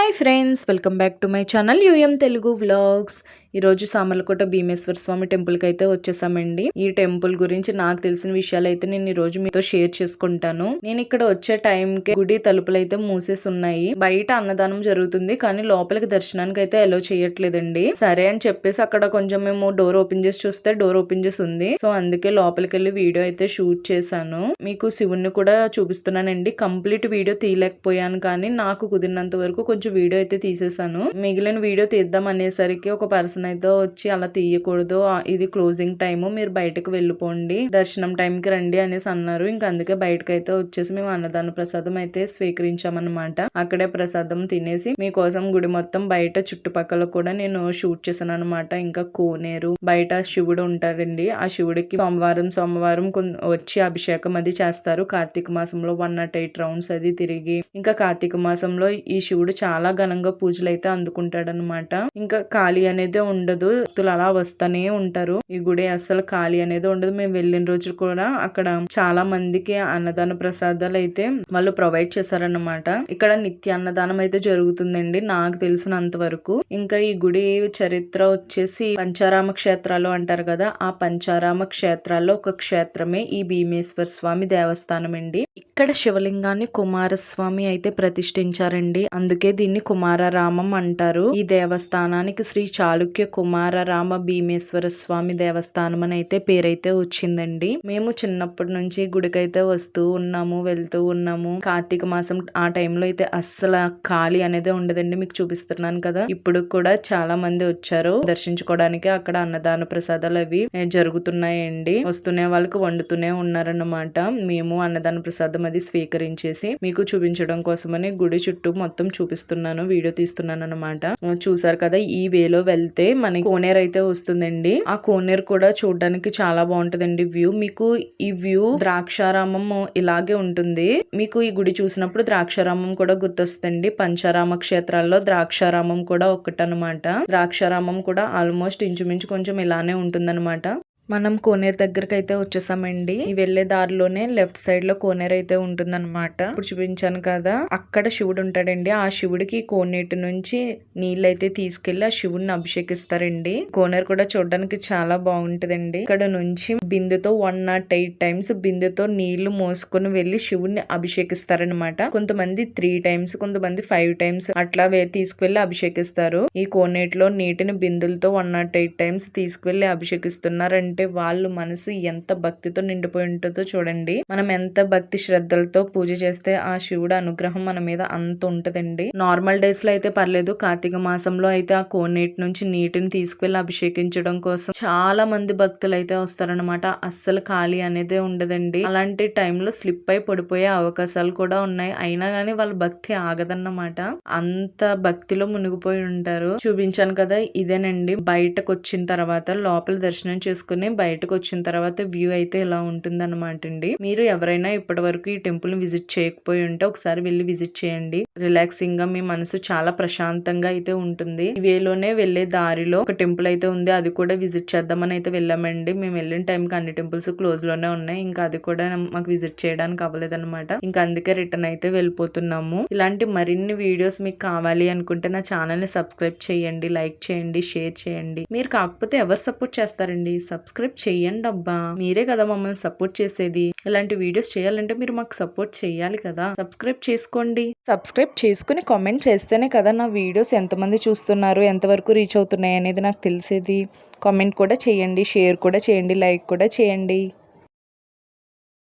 Hi friends welcome back to my channel UM Telugu vlogs ఈరోజు సామర్లకోట భీమేశ్వర స్వామి టెంపుల్కి అయితే వచ్చేసామండి. ఈ టెంపుల్ గురించి నాకు తెలిసిన విషయాలు అయితే నేను ఈ రోజు మీతో షేర్ చేసుకుంటాను. నేను ఇక్కడ వచ్చే టైంకి గుడి తలుపులు అయితే మూసేసి ఉన్నాయి బయట అన్నదానం జరుగుతుంది కానీ లోపలికి దర్శనానికి అయితే అలో చేయట్లేదండి. సరే అని చెప్పేసి అక్కడ కొంచెం మేము డోర్ ఓపెన్ చేసి చూస్తే డోర్ ఓపెన్ చేసి ఉంది. సో అందుకే లోపలికి వెళ్ళి వీడియో అయితే షూట్ చేశాను. మీకు శివుణ్ణి కూడా చూపిస్తున్నానండి. కంప్లీట్ వీడియో తీయలేకపోయాను కానీ నాకు కుదిరినంత వరకు కొంచెం వీడియో అయితే తీసేసాను మిగిలిన వీడియో తీద్దాం అనేసరికి ఒక పర్సన్ అయితే వచ్చి అలా తీయకూడదు. ఇది క్లోజింగ్ టైము మీరు బయటకు వెళ్ళిపోండి. దర్శనం టైంకి రండి అనేసి అన్నారు. ఇంకా అందుకే బయటకు అయితే వచ్చేసి మేము అన్నదాన ప్రసాదం అయితే స్వీకరించామన్నమాట. అక్కడే ప్రసాదం తినేసి మీకోసం గుడి మొత్తం బయట చుట్టుపక్కల కూడా నేను షూట్ చేశాను అనమాట ఇంకా కోనేరు బయట శివుడు ఉంటాడండి. ఆ శివుడికి సోమవారం సోమవారం వచ్చి అభిషేకం అది చేస్తారు. కార్తీక మాసంలో వన్ నాట్ ఎయిట్ రౌండ్స్ అది తిరిగి ఇంకా కార్తీక మాసంలో ఈ శివుడు చాలా చాలా ఘనంగా పూజలు అయితే అందుకుంటాడనమాట ఇంకా ఖాళీ అనేది ఉండదు. భక్తులు అలా వస్తూనే ఉంటారు. ఈ గుడి అస్సలు ఖాళీ అనేది ఉండదు. మేము వెళ్ళిన రోజు కూడా అక్కడ చాలా మందికి అన్నదాన ప్రసాదాలు అయితే వాళ్ళు ప్రొవైడ్ చేశారనమాట ఇక్కడ నిత్య అన్నదానం అయితే జరుగుతుందండి. నాకు తెలిసినంత వరకు. ఇంకా ఈ గుడి చరిత్ర వచ్చేసి పంచారామ క్షేత్రాలు అంటారు కదా ఆ పంచారామ క్షేత్రాల్లో ఒక క్షేత్రమే ఈ భీమేశ్వర స్వామి దేవస్థానం అండి ఇక్కడ శివలింగాన్ని కుమారస్వామి అయితే ప్రతిష్ఠించారండి. అందుకే దీన్ని కుమారరామం అంటారు. ఈ దేవస్థానానికి శ్రీ చాళుక్య కుమారరామ భీమేశ్వర స్వామి దేవస్థానం అని అయితే పేరైతే వచ్చిందండి. మేము చిన్నప్పటి నుంచి గుడికైతే వస్తూ ఉన్నాము వెళ్తూ ఉన్నాము. కార్తీక మాసం ఆ టైంలో అయితే అస్సలు ఖాళీ అనేది ఉండదండి. మీకు చూపిస్తున్నాను కదా. ఇప్పుడు కూడా చాలా మంది వచ్చారు. దర్శించుకోవడానికి అక్కడ అన్నదాన ప్రసాదాలు అవి జరుగుతున్నాయండి. వస్తూనే వాళ్ళకి వండుతూనే ఉన్నారన్నమాట. మేము అన్నదాన ప్రసాదం అది స్వీకరించేసి మీకు చూపించడం కోసమని గుడి చుట్టూ మొత్తం చూపిస్తున్నాం. చేస్తున్నాను వీడియో తీస్తున్నాను అనమాట చూసారు కదా ఈ వేలో వెళ్తే మనకి కోనేరు అయితే వస్తుందండి. ఆ కోనేరు కూడా చూడడానికి చాలా బాగుంటదండి వ్యూ. మీకు ఈ వ్యూ ద్రాక్షారామం ఇలాగే ఉంటుంది. మీకు ఈ గుడి చూసినప్పుడు ద్రాక్షారామం కూడా గుర్తొస్తుంది పంచారామ క్షేత్రాల్లో ద్రాక్షారామం కూడా ఒకటనమాట ద్రాక్షారామం కూడా ఆల్మోస్ట్ ఇంచుమించు కొంచెం ఇలానే ఉంటుందన్నమాట. మనం కోనేరు దగ్గరకు అయితే వచ్చేసామండి వెళ్ళే దారిలోనే లెఫ్ట్ సైడ్లో కోనేరు అయితే ఉంటుందన్నమాట. ఇప్పుడు చూపించాను కదా అక్కడ శివుడు ఉంటాడండి. ఆ శివుడికి కోనేటి నుంచి నీళ్ళు అయితే తీసుకెళ్ళి ఆ శివుడిని అభిషేకిస్తారండి. కోనేరు కూడా చూడడానికి చాలా బాగుంటదండి. ఇక్కడ నుంచి బిందెతో వన్ నాట్ ఎయిట్ టైమ్స్ బిందెతో నీళ్ళు మోసుకొని వెళ్ళి శివుడిని అభిషేకిస్తారనమాట కొంతమంది త్రీ టైమ్స్ కొంతమంది ఫైవ్ టైమ్స్ అట్లా తీసుకువెళ్ళి అభిషేకిస్తారు. ఈ కోనేటిలో నీటిని బిందులతో వన్ నాట్ ఎయిట్ టైమ్స్ తీసుకువెళ్ళి అభిషేకిస్తున్నారంటే ఉంటే వాళ్ళు మనసు ఎంత భక్తితో నిండిపోయి ఉంటుందో చూడండి. మనం ఎంత భక్తి శ్రద్ధలతో పూజ చేస్తే ఆ శివుడు అనుగ్రహం మన మీద అంత ఉంటదండి. నార్మల్ డేస్లో అయితే పర్లేదు. కార్తీక మాసంలో అయితే ఆ కోనేటి నుంచి నీటిని తీసుకువెళ్ళి అభిషేకించడం కోసం చాలా మంది భక్తులు అయితే వస్తారనమాట అస్సలు ఖాళీ అనేది ఉండదండి. అలాంటి టైంలో స్లిప్ అయి పడిపోయే అవకాశాలు కూడా ఉన్నాయి. అయినా కానీ వాళ్ళ భక్తి ఆగదన్నమాట. అంత భక్తిలో మునిగిపోయి ఉంటారు. చూపించాను కదా ఇదేనండి. బయటకు వచ్చిన తర్వాత లోపల దర్శనం చేసుకుని బయటకు వచ్చిన తర్వాత వ్యూ అయితే ఇలా ఉంటుంది అనమాట అండి. మీరు ఎవరైనా ఇప్పటి వరకు ఈ టెంపుల్ విజిట్ చేయకపోయి ఉంటే ఒకసారి వెళ్ళి విజిట్ చేయండి. రిలాక్సింగ్గా మీ మనసు చాలా ప్రశాంతంగా అయితే ఉంటుంది. వేలోనే వెళ్ళే దారిలో ఒక టెంపుల్ అయితే ఉంది. అది కూడా విజిట్ చేద్దామని అయితే వెళ్ళామండి. మేము వెళ్ళిన టైంకి అన్ని టెంపుల్స్ క్లోజ్లోనే ఉన్నాయి. ఇంకా అది కూడా మాకు విజిట్ చేయడానికి అవ్వలేదన్నమాట. ఇంకా అందుకే రిటర్న్ అయితే వెళ్ళిపోతున్నాము. ఇలాంటి మరిన్ని వీడియోస్ మీకు కావాలి అనుకుంటే నా ఛానల్ని సబ్స్క్రైబ్ చేయండి లైక్ చేయండి షేర్ చేయండి. మీరు కాకపోతే ఎవరు సపోర్ట్ చేస్తారండి? సబ్స్క్రైబ్ సబ్స్క్రైబ్ చేయండి అబ్బా. మీరే కదా మమ్మల్ని సపోర్ట్ చేసేది. ఇలాంటి వీడియోస్ చేయాలంటే మీరు మాకు సపోర్ట్ చేయాలి కదా. సబ్స్క్రైబ్ చేసుకోండి. సబ్స్క్రైబ్ చేసుకుని కామెంట్ చేస్తేనే కదా నా వీడియోస్ ఎంతమంది చూస్తున్నారు ఎంతవరకు రీచ్ అవుతున్నాయి అనేది నాకు తెలిసేది. కామెంట్ కూడా చేయండి షేర్ కూడా చేయండి లైక్ కూడా చేయండి.